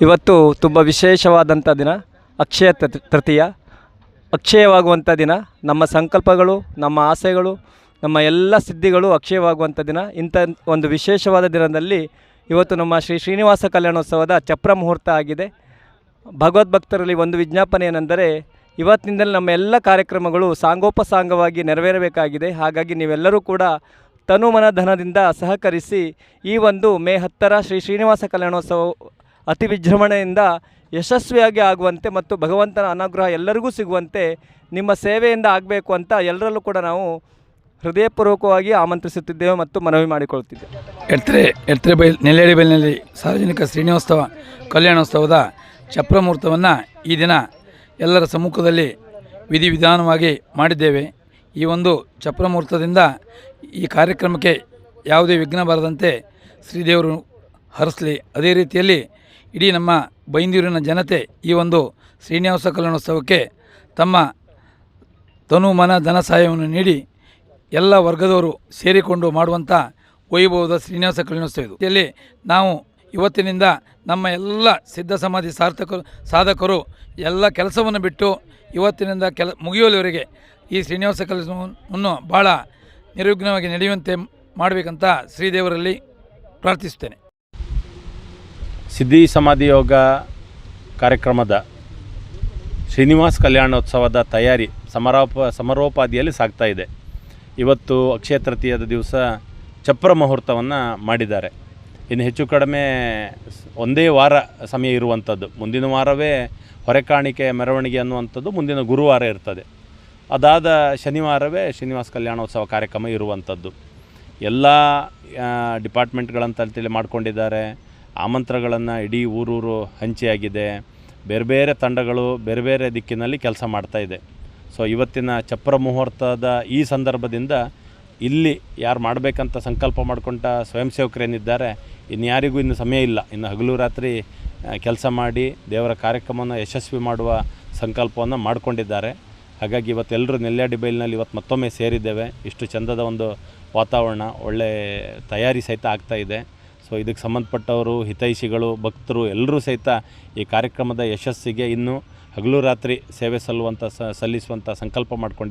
ಇವತ್ತು ತುಂಬ ವಿಶೇಷವಾದಂಥ ದಿನ, ಅಕ್ಷಯ ತೃತೀಯ. ಅಕ್ಷಯವಾಗುವಂಥ ದಿನ, ನಮ್ಮ ಸಂಕಲ್ಪಗಳು, ನಮ್ಮ ಆಸೆಗಳು, ನಮ್ಮ ಎಲ್ಲ ಸಿದ್ಧಿಗಳು ಅಕ್ಷಯವಾಗುವಂಥ ದಿನ. ಇಂಥ ಒಂದು ವಿಶೇಷವಾದ ದಿನದಲ್ಲಿ ಇವತ್ತು ನಮ್ಮ ಶ್ರೀ ಶ್ರೀನಿವಾಸ ಕಲ್ಯಾಣೋತ್ಸವದ ಚಪ್ರ ಮುಹೂರ್ತ ಆಗಿದೆ. ಭಗವದ್ಭಕ್ತರಲ್ಲಿ ಒಂದು ವಿಜ್ಞಾಪನೆ ಏನೆಂದರೆ, ಇವತ್ತಿನಿಂದಲೇ ನಮ್ಮ ಎಲ್ಲ ಕಾರ್ಯಕ್ರಮಗಳು ಸಾಂಗೋಪಸಾಂಗವಾಗಿ ನೆರವೇರಬೇಕಾಗಿದೆ. ಹಾಗಾಗಿ ನೀವೆಲ್ಲರೂ ಕೂಡ ತನು ಮನ ಧನದಿಂದ ಸಹಕರಿಸಿ ಈ ಒಂದು ಮೇ ಹತ್ತರ ಶ್ರೀ ಶ್ರೀನಿವಾಸ ಕಲ್ಯಾಣೋತ್ಸವ ಅತಿ ವಿಜೃಂಭಣೆಯಿಂದ ಯಶಸ್ವಿಯಾಗಿ ಆಗುವಂತೆ ಮತ್ತು ಭಗವಂತನ ಅನುಗ್ರಹ ಎಲ್ಲರಿಗೂ ಸಿಗುವಂತೆ ನಿಮ್ಮ ಸೇವೆಯಿಂದ ಆಗಬೇಕು ಅಂತ ಎಲ್ಲರಲ್ಲೂ ಕೂಡ ನಾವು ಹೃದಯಪೂರ್ವಕವಾಗಿ ಆಮಂತ್ರಿಸುತ್ತಿದ್ದೇವೆ ಮತ್ತು ಮನವಿ ಮಾಡಿಕೊಳ್ತಿದ್ದೇವೆ ಎಡ್ತ್ರೆ ಎಡ್ತ್ರೆ ಬೈಲ್ ನೆಲ್ಲೇರಿ ಬೈಲಿನಲ್ಲಿ ಸಾರ್ವಜನಿಕ ಶ್ರೀನಿವಾಸ್ತವ ಕಲ್ಯಾಣೋತ್ಸವದ ಚಪ್ರಮುಹೂರ್ತವನ್ನು ಈ ದಿನ ಎಲ್ಲರ ಸಮ್ಮುಖದಲ್ಲಿ ವಿಧಿವಿಧಾನವಾಗಿ ಮಾಡಿದ್ದೇವೆ. ಈ ಒಂದು ಚಪ್ರಮುಹೂರ್ತದಿಂದ ಈ ಕಾರ್ಯಕ್ರಮಕ್ಕೆ ಯಾವುದೇ ವಿಘ್ನ ಬರದಂತೆ ಶ್ರೀದೇವರು ಹರಿಸಲಿ. ಅದೇ ರೀತಿಯಲ್ಲಿ ಇಡೀ ನಮ್ಮ ಬೈಂದೂರಿನ ಜನತೆ ಈ ಒಂದು ಶ್ರೀನಿವಾಸ ಕಲ್ಯಾಣೋತ್ಸವಕ್ಕೆ ತಮ್ಮ ತನು ಮನ ಧನ ಸಹಾಯವನ್ನು ನೀಡಿ ಎಲ್ಲ ವರ್ಗದವರು ಸೇರಿಕೊಂಡು ಮಾಡುವಂಥ ವೈಭವದ ಶ್ರೀನಿವಾಸ ಕಲ್ಯಾಣೋತ್ಸವ ಇದು. ಇಲ್ಲಿ ನಾವು ಇವತ್ತಿನಿಂದ ನಮ್ಮ ಎಲ್ಲ ಸಿದ್ಧ ಸಮಾಧಿ ಸಾರ್ಥಕರು, ಸಾಧಕರು ಎಲ್ಲ ಕೆಲಸವನ್ನು ಬಿಟ್ಟು ಇವತ್ತಿನಿಂದ ಕೆಲ ಮುಗಿಯುವವರೆಗೆ ಈ ಶ್ರೀನಿವಾಸ ಕಲ್ಯಾಣವನ್ನು ಭಾಳ ನಿರ್ವಿಘ್ನವಾಗಿ ನಡೆಯುವಂತೆ ಮಾಡಬೇಕಂತ ಶ್ರೀದೇವರಲ್ಲಿ ಪ್ರಾರ್ಥಿಸುತ್ತೇನೆ. ಸಿದ್ಧಿ ಸಮಾಧಿ ಯೋಗ ಕಾರ್ಯಕ್ರಮದ ಶ್ರೀನಿವಾಸ್ ಕಲ್ಯಾಣೋತ್ಸವದ ತಯಾರಿ ಸಮರೋಪ ಸಮಾರೋಪಾದಿಯಲ್ಲಿ ಸಾಗ್ತಾ ಇದೆ. ಇವತ್ತು ಅಕ್ಷಯ ತೃತೀಯದ ದಿವಸ ಚಪ್ರ ಮುಹೂರ್ತವನ್ನು ಮಾಡಿದ್ದಾರೆ. ಇನ್ನು ಹೆಚ್ಚು ಕಡಿಮೆ ಒಂದೇ ವಾರ ಸಮಯ ಇರುವಂಥದ್ದು. ಮುಂದಿನ ವಾರವೇ ಹೊರೆಕಾಣಿಕೆ ಮೆರವಣಿಗೆ ಅನ್ನುವಂಥದ್ದು ಮುಂದಿನ ಗುರುವಾರ ಇರ್ತದೆ. ಅದಾದ ಶನಿವಾರವೇ ಶ್ರೀನಿವಾಸ ಕಲ್ಯಾಣೋತ್ಸವ ಕಾರ್ಯಕ್ರಮ ಇರುವಂಥದ್ದು. ಎಲ್ಲ ಡಿಪಾರ್ಟ್ಮೆಂಟ್ಗಳಂತೇಳಿ ಮಾಡ್ಕೊಂಡಿದ್ದಾರೆ. ಆಮಂತ್ರಗಳನ್ನು ಇಡೀ ಊರೂರು ಹಂಚಿಯಾಗಿದೆ. ಬೇರೆ ಬೇರೆ ತಂಡಗಳು ಬೇರೆ ಬೇರೆ ದಿಕ್ಕಿನಲ್ಲಿ ಕೆಲಸ ಮಾಡ್ತಾ ಇದೆ. ಸೊ ಇವತ್ತಿನ ಚಪ್ರ ಮುಹೂರ್ತದ ಈ ಸಂದರ್ಭದಿಂದ ಇಲ್ಲಿ ಯಾರು ಮಾಡಬೇಕಂತ ಸಂಕಲ್ಪ ಮಾಡಿಕೊಂಡ ಸ್ವಯಂ ಸೇವಕರೇನಿದ್ದಾರೆ ಇನ್ಯಾರಿಗೂ ಇನ್ನು ಸಮಯ ಇಲ್ಲ. ಇನ್ನು ಹಗಲು ರಾತ್ರಿ ಕೆಲಸ ಮಾಡಿ ದೇವರ ಕಾರ್ಯಕ್ರಮವನ್ನು ಯಶಸ್ವಿ ಮಾಡುವ ಸಂಕಲ್ಪವನ್ನು ಮಾಡಿಕೊಂಡಿದ್ದಾರೆ. ಹಾಗಾಗಿ ಇವತ್ತೆಲ್ಲರೂ ನೆಲ್ಯಾಡಿ ಬೈಲಿನಲ್ಲಿ ಇವತ್ತು ಮತ್ತೊಮ್ಮೆ ಸೇರಿದ್ದೇವೆ. ಇಷ್ಟು ಚಂದದ ಒಂದು ವಾತಾವರಣ, ಒಳ್ಳೆ ತಯಾರಿ ಸಹಿತ ಆಗ್ತಾ ಇದೆ. ಸೊ ಇದಕ್ಕೆ ಸಂಬಂಧಪಟ್ಟವರು, ಹಿತೈಷಿಗಳು, ಭಕ್ತರು ಎಲ್ಲರೂ ಸಹಿತ ಈ ಕಾರ್ಯಕ್ರಮದ ಯಶಸ್ಸಿಗೆ ಇನ್ನೂ ಹಗಲು ರಾತ್ರಿ ಸೇವೆ ಸಲ್ಲುವಂಥ ಸಲ್ಲಿಸುವಂಥ ಸಂಕಲ್ಪ ಮಾಡಿಕೊಂಡಿದ್ದಾರೆ.